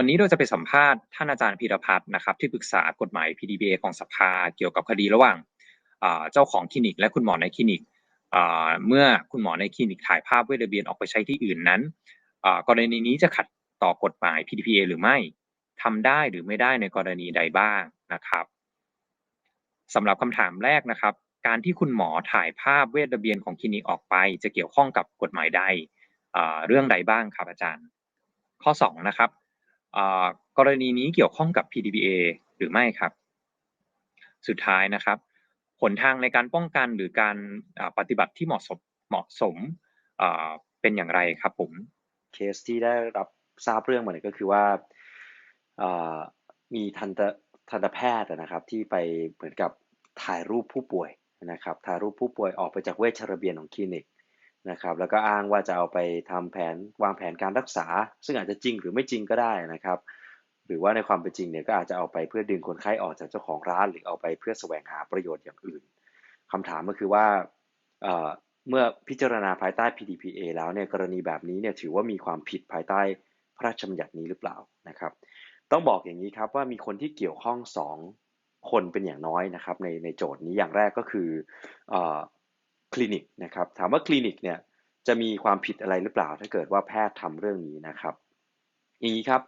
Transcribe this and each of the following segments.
วันนี้เราจะไปสัมภาษณ์ท่านอาจารย์พีรพัฒน์นะครับ ที่ปรึกษากฎหมาย PDPA ของสภาเกี่ยวกับคดีระหว่างเจ้าของคลินิก และคุณหมอในคลินิกเมื่อคุณหมอในคลินิกถ่ายภาพเวชระเบียนออกไปใช้ที่อื่นนั้นกรณีนี้จะขัดต่อกฎหมาย PDPA หรือไม่ทำได้หรือไม่ได้ในกรณีใดบ้างนะครับสำหรับคำถามแรกนะครับ การที่คุณหมอถ่ายภาพเวชระเบียนของคลินิกออกไป จะเกี่ยวข้องกับกฎหมายใดเรื่องใดบ้างครับอาจารย์ ข้อ2นะครับ กรณีนี้เกี่ยวข้องกับ PDPA หรือไม่ครับ สุดท้ายนะครับหนทางในการป้องกันหรือการปฏิบัติที่เหมาะสมเหมาะสมเป็นอย่างไรครับผมเคสที่ได้รับทราบเรื่องมาเนี่ยก็คือว่ามีทันตทันตแพทย์นะครับ ที่ไปเหมือนกับถ่ายรูปผู้ป่วยนะครับถ่ายรูปผู้ป่วยออกไปจากเวชระเบียนของคลินิก นะครับแล้วก็อ้างว่าจะเอาไปทำแผนวางแผนการรักษา ซึ่งอาจจะจริงหรือไม่จริงก็ได้นะครับ หรือว่าในความเป็นจริงเนี่ยก็อาจจะเอาไปเพื่อดึงคนไข้ออกจากเจ้าของร้าน หรือเอาไปเพื่อแสวงหาประโยชน์อย่างอื่นคำถามก็คือว่าเมื่อพิจารณาภายใต้ PDPA แล้วเนี่ยกรณีแบบนี้เนี่ยถือว่ามีความผิดภายใต้พระราชบัญญัตินี้หรือเปล่านะครับ ต้องบอกอย่างนี้ครับว่ามีคนที่เกี่ยวข้อง 2 คนเป็นอย่างน้อยนะครับในในโจทย์นี้อย่างแรกก็คือ คลินิกนะครับถามว่าคลินิกเนี่ยจะมีความผิดอะไรหรือเปล่า ถ้าเกิดว่าแพทย์ทำเรื่องนี้นะครับอย่างนี้ครับ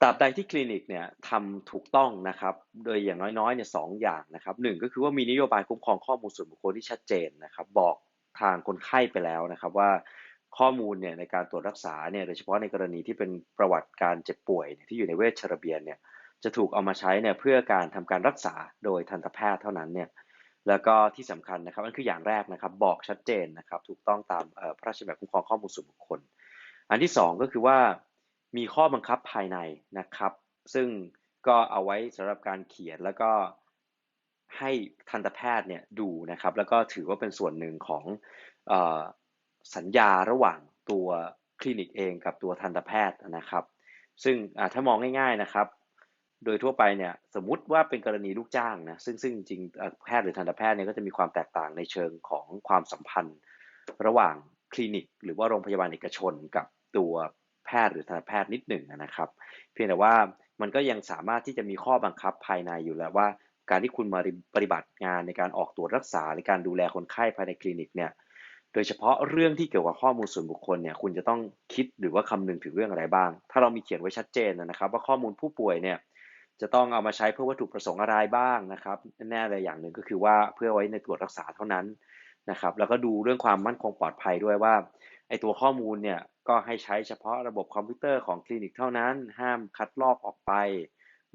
ตราบใดที่คลินิกเนี่ยทำถูกต้องนะครับ โดยอย่างน้อยๆเนี่ยสองอย่างนะครับหนึ่งก็คือว่ามีนโยบายคุ้มครองข้อมูลส่วนบุคคลที่ชัดเจนนะครับ บอกทางคนไข้ไปแล้วนะครับว่าข้อมูลเนี่ยในการตรวจรักษาเนี่ยโดยเฉพาะในกรณีที่เป็นประวัติการเจ็บป่วย ที่อยู่ในเวชระเบียนเนี่ยจะถูกเอามาใช้เนี่ยเพื่อการทำการรักษาโดยทันตแพทย์เท่านั้นเนี่ย แล้วก็ที่สำคัญนะครับนั่นคืออย่างแรกนะครับ บอกชัดเจนนะครับ ถูกต้องตามพระราชบัญญัติคุ้มครองข้อมูลส่วนบุคคล อันที่ 2 ก็คือว่ามีข้อบังคับภายในนะครับ ซึ่งก็เอาไว้สำหรับการเขียนแล้วก็ให้ทันตแพทย์เนี่ยดูนะครับ แล้วก็ถือว่าเป็นส่วนหนึ่งของอสัญญาระหว่างตัวคลินิกเองกับตัวทันตแพทย์นะครับ ซึ่งถ้ามองง่ายๆนะครับ โดยทั่วไปเนี่ยสมมติว่าเป็นกรณีลูกจ้างนะซึ่งซึ่งจริงแพทย์หรือทันตแพทย์เนี่ยก็จะมีความแตกต่างในเชิงของความสัมพันธ์ ระหว่างคลินิก หรือว่าโรงพยาบาลเอกชนกับตัวแพทย์หรือทันตแพทย์นิดหนึ่งนะครับ เพียงแต่ว่ามันก็ยังสามารถที่จะมีข้อบังคับภายในอยู่แล้วว่า การที่คุณมาปฏิบัติงานในการออกตรวจรักษาในการดูแลคนไข้ภายในคลินิกเนี่ยโดยเฉพาะเรื่องที่เกี่ยวกับข้อมูลส่วนบุคคลเนี่ยคุณจะต้องคิดหรือว่าคำนึงถึงเรื่องอะไรบ้าง ถ้าเรามีเขียนไว้ชัดเจนนะครับ ว่าข้อมูลผู้ป่วยเนี่ย จะต้องเอามาใช้เพื่อวัตถุประสงค์อะไรบ้างนะครับแน่เลยอย่างหนึ่งก็คือว่าเพื่อไว้ในตรวจรักษาเท่านั้นนะครับ แล้วก็ดูเรื่องความมั่นคงปลอดภัยด้วยว่าไอตัวข้อมูลเนี่ยก็ให้ใช้เฉพาะระบบคอมพิวเตอร์ของคลินิกเท่านั้น ห้ามคัดลอกออกไป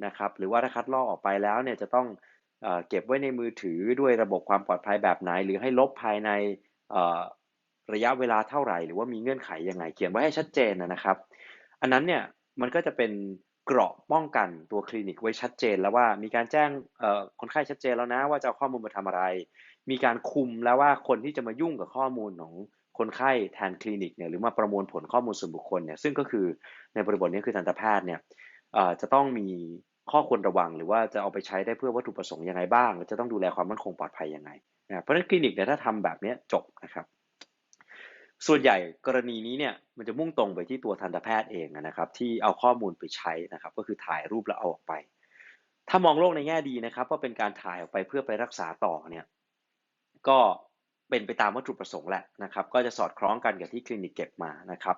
นะครับหรือว่าถ้าคัดลอกออกไปแล้วเนี่ยจะต้องเก็บไว้ในมือถือด้วยระบบความปลอดภัยแบบไหน หรือให้ลบภายในระยะเวลาเท่าไหร่ หรือว่ามีเงื่อนไขยังไงเขียนไว้ให้ชัดเจนนะครับ อันนั้นเนี่ยมันก็จะเป็น เกราะป้องกันตัวคลินิกไว้ชัดเจนแล้วว่ามีการแจ้งคนไข้ชัดเจนแล้วนะ ว่าจะเอาข้อมูลมาทำอะไร มีการคุมแล้วว่าคนที่จะมายุ่งกับข้อมูลของคนไข้แทนคลินิกเนี่ยหรือมาประมวลผลข้อมูลส่วนบุคคลเนี่ยซึ่งก็คือในบริบทนี้คือทันตแพทย์เนี่ยจะต้องมีข้อควรระวัง หรือว่าจะเอาไปใช้ได้เพื่อวัตถุประสงค์ยังไงบ้างจะต้องดูแลความมั่นคงปลอดภัยยังไงนะเพราะฉะนั้นคลินิกเนี่ยถ้าทำแบบนี้จบนะครับ ส่วนใหญ่กรณีนี้เนี่ยมันจะมุ่งตรงไปที่ตัวทันตแพทย์เองนะครับ ที่เอาข้อมูลไปใช้นะครับ ก็คือถ่ายรูปแล้วเอาออกไป ถ้ามองโลกในแง่ดีนะครับ ว่าเป็นการถ่ายออกไปเพื่อไปรักษาต่อเนี่ยก็เป็นไปตามวัตถุประสงค์แหละนะครับ ก็จะสอดคล้องกันกับที่คลินิกเก็บมานะครับ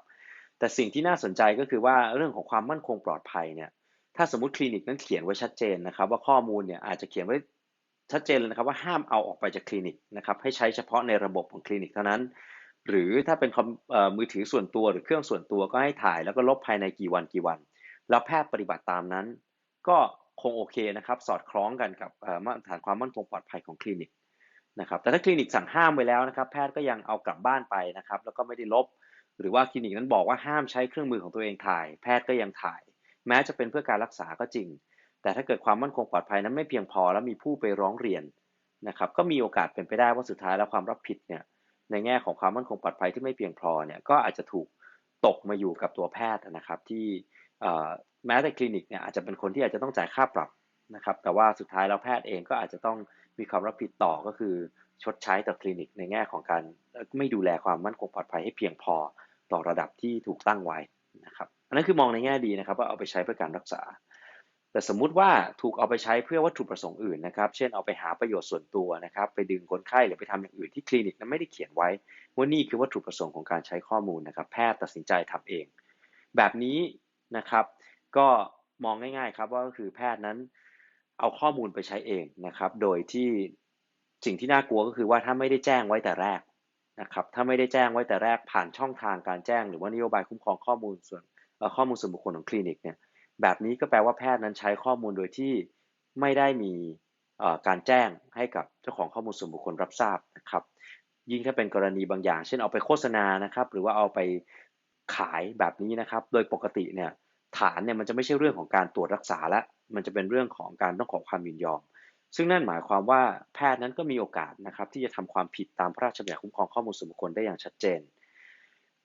แต่สิ่งที่น่าสนใจก็คือว่าเรื่องของความมั่นคงปลอดภัยเนี่ยถ้าสมมติคลินิกนั้นเขียนไว้ชัดเจนนะครับ ว่าข้อมูลเนี่ยอาจจะเขียนไว้ชัดเจนเลยนะครับว่าห้ามเอาออกไปจากคลินิกนะครับให้ใช้เฉพาะในระบบของคลินิกเท่านั้น หรือถ้าเป็นคอมมือถือส่วนตัวหรือเครื่องส่วนตัวก็ให้ถ่ายแล้วก็ลบภายในกี่วันกี่วัน แล้วแพทย์ปฏิบัติตามนั้น ก็คงโอเคนะครับ สอดคล้องกันกับมาตรฐานความมั่นคงปลอดภัยของคลินิกนะครับแต่ถ้าคลินิกสั่งห้ามไว้แล้วนะครับ แพทย์ก็ยังเอากลับบ้านไปนะครับ แล้วก็ไม่ได้ลบ หรือว่าคลินิกนั้นบอกว่าห้ามใช้เครื่องมือของตัวเองถ่าย แพทย์ก็ยังถ่าย แม้จะเป็นเพื่อการรักษาก็จริง แต่ถ้าเกิดความมั่นคงปลอดภัยนั้นไม่เพียงพอแล้วมีผู้ไปร้องเรียนนะครับ ก็มีโอกาสเป็นไปได้ว่าสุดท้ายแล้วความรับผิดเนี่ย ในแง่ของความมั่นคงปลอดภัยที่ไม่เพียงพอเนี่ยก็อาจจะถูกตกมาอยู่กับตัวแพทย์นะครับ ที่แม้แต่คลินิกเนี่ยอาจจะเป็นคนที่อาจจะต้องจ่ายค่าปรับนะครับ แต่ว่าสุดท้ายแล้วแพทย์เองก็อาจจะต้องมีความรับผิดต่อก็คือชดใช้ต่อคลินิกในแง่ของการไม่ดูแลความมั่นคงปลอดภัยให้เพียงพอต่อระดับที่ถูกตั้งไว้นะครับอันนั้นคือมองในแง่ดีนะครับ ว่าเอาไปใช้เพื่อการรักษา แต่สมมุติว่าถูกเอาไปใช้เพื่อวัตถุประสงค์อื่นนะครับ เช่นเอาไปหาประโยชน์ส่วนตัวนะครับ ไปดึงคนไข้หรือไปทำอย่างอื่นที่คลินิกนั้นไม่ได้เขียนไว้ ว่านี่คือวัตถุประสงค์ของการใช้ข้อมูลนะครับ แพทย์ตัดสินใจทำเอง แบบนี้นะครับ ก็มองง่ายๆครับว่าก็คือแพทย์นั้นเอาข้อมูลไปใช้เองนะครับ โดยที่สิ่งที่น่ากลัวก็คือว่าถ้าไม่ได้แจ้งไว้แต่แรกนะครับ ถ้าไม่ได้แจ้งไว้แต่แรกผ่านช่องทางการแจ้ง หรือว่านโยบายคุ้มครองข้อมูลส่วนข้อมูลส่วนบุคคลของคลินิกเนี่ย แบบนี้ก็แปลว่าแพทย์นั้นใช้ข้อมูลโดยที่ไม่ได้มีการแจ้งให้กับเจ้าของข้อมูลส่วนบุคคลรับทราบนะครับ ยิ่งถ้าเป็นกรณีบางอย่าง เช่นเอาไปโฆษณานะครับ หรือว่าเอาไปขายแบบนี้นะครับ โดยปกติเนี่ยฐานเนี่ยมันจะไม่ใช่เรื่องของการตรวจรักษาละ มันจะเป็นเรื่องของการต้องขอความยินยอม ซึ่งนั่นหมายความว่าแพทย์นั้นก็มีโอกาสนะครับที่จะทำความผิดตามพระราชบัญญัติคุ้มครองข้อมูลส่วนบุคคลได้อย่างชัดเจน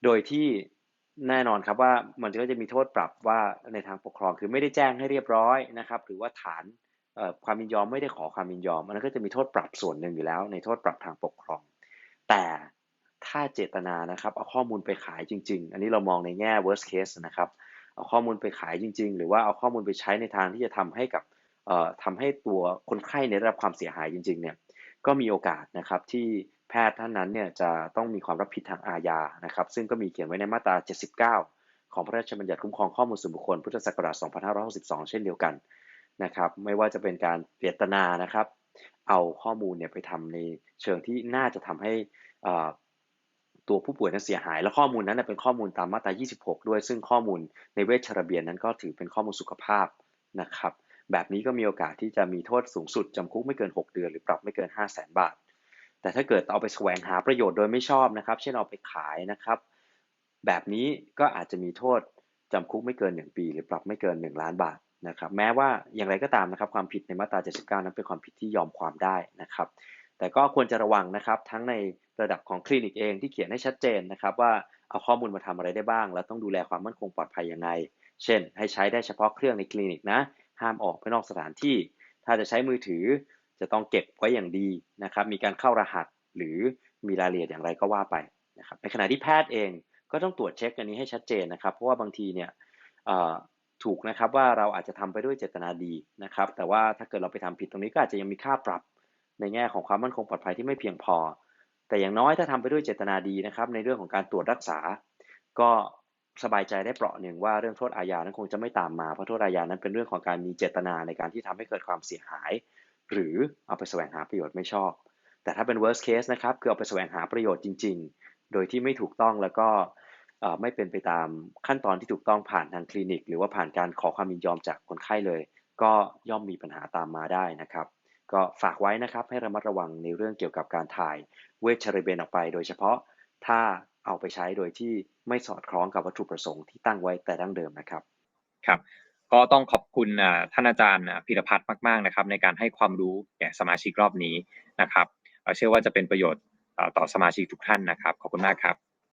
โดยที่ แน่นอนครับว่ามันก็จะมีโทษปรับว่าในทางปกครองคือไม่ได้แจ้งให้เรียบร้อยนะครับหรือว่าฐานความยินยอมไม่ได้ขอความยินยอมอันก็จะมีโทษปรับส่วนหนึ่งอยู่แล้ว ในโทษปรับทางปกครอง แต่ถ้าเจตนานะครับเอาข้อมูลไปขายจริง ๆ อันนี้เรามองในแง่ worst case นะครับเอาข้อมูลไปขายจริง ๆ หรือว่าเอาข้อมูลไปใช้ในทางที่จะทำให้กับเอ่อทำให้ตัวคนไข้ได้รับความเสียหายจริงๆเนี่ยก็มีโอกาสนะครับที่ แพทย์ท่านนั้นเนี่ยจะต้องมีความรับผิดทางอาญานะครับ ซึ่งก็มีเขียนไว้ในมาตรา 79 ของพระราชบัญญัติคุ้มครองข้อมูลส่วนบุคคล พุทธศักราช 2562 เช่นเดียวกันนะครับ ไม่ว่าจะเป็นการเจตนานะครับ เอาข้อมูลเนี่ยไปทำในเชิงที่น่าจะทำให้ตัวผู้ป่วยนั้นเสียหาย และข้อมูลนั้นเป็นข้อมูลตามมาตรา 26 ด้วย ซึ่งข้อมูลในเวชระเบียนนั้นก็ถือเป็นข้อมูลสุขภาพนะครับ แบบนี้ก็มีโอกาสที่จะมีโทษสูงสุดจำคุกไม่เกิน 6 เดือน หรือปรับไม่เกิน 5 0 0 0 0 0 บาท แต่ถ้าเกิดเอาไปแสวงหาประโยชน์โดยไม่ชอบนะครับ เช่นเอาไปขายนะครับ แบบนี้ก็อาจจะมีโทษจำคุกไม่เกิน 1 ปี หรือปรับไม่เกิน 1 ล้านบาทนะครับ แม้ว่าอย่างไรก็ตามนะครับ ความผิดในมาตรา 79 นั้นเป็นความผิดที่ยอมความได้นะครับ แต่ก็ควรจะระวังนะครับ ทั้งในระดับของคลินิกเองที่เขียนให้ชัดเจนนะครับ ว่าเอาข้อมูลมาทำอะไรได้บ้าง แล้วต้องดูแลความมั่นคงปลอดภัยยังไง เช่น ให้ใช้ได้เฉพาะเครื่องในคลินิกนะ ห้ามออกไปนอกสถานที่ ถ้าจะใช้มือถือ จะต้องเก็บไว้อย่างดีนะครับ มีการเข้ารหัสหรือมีรายละเอียดอย่างไรก็ว่าไปนะครับ ในขณะที่แพทย์เองก็ต้องตรวจเช็คอันนี้ให้ชัดเจนนะครับ เพราะว่าบางทีเนี่ยถูกนะครับว่าเราอาจจะทำไปด้วยเจตนาดีนะครับ แต่ว่าถ้าเกิดเราไปทำผิดตรงนี้ก็อาจจะยังมีค่าปรับในแง่ของความมั่นคงปลอดภัยที่ไม่เพียงพอ แต่อย่างน้อยถ้าทำไปด้วยเจตนาดีนะครับ ในเรื่องของการตรวจรักษา ก็สบายใจได้เปราะหนึ่งว่าเรื่องโทษอาญานั้นคงจะไม่ตามมาเพราะโทษอาญานั้นเป็นเรื่องของการมีเจตนาในการที่ทำให้เกิดความเสียหาย หรือเอาไปแสวงหาประโยชน์ไม่ชอบ แต่ถ้าเป็น worst case นะครับคือเอาไปแสวงหาประโยชน์จริง ๆ โดยที่ไม่ถูกต้องแล้วก็ไม่เป็นไปตามขั้นตอนที่ถูกต้องผ่านทางคลินิก หรือว่าผ่านการขอความยินยอมจากคนไข้เลย ก็ย่อมมีปัญหาตามมาได้นะครับ ก็ฝากไว้นะครับให้ระมัดระวังในเรื่องเกี่ยวกับการถ่ายเวชระเบนออกไป โดยเฉพาะถ้าเอาไปใช้โดยที่ไม่สอดคล้องกับวัตถุประสงค์ที่ตั้งไว้แต่ดั้งเดิมนะครับ ครับ ก็ต้องขอบคุณท่านอาจารย์พิรพัฒน์มากๆนะครับ ในการให้ความรู้แก่สมาชิกรอบนี้นะครับเชื่อว่าจะเป็นประโยชน์ต่อสมาชิกทุกท่านนะครับ ขอบคุณมากครับ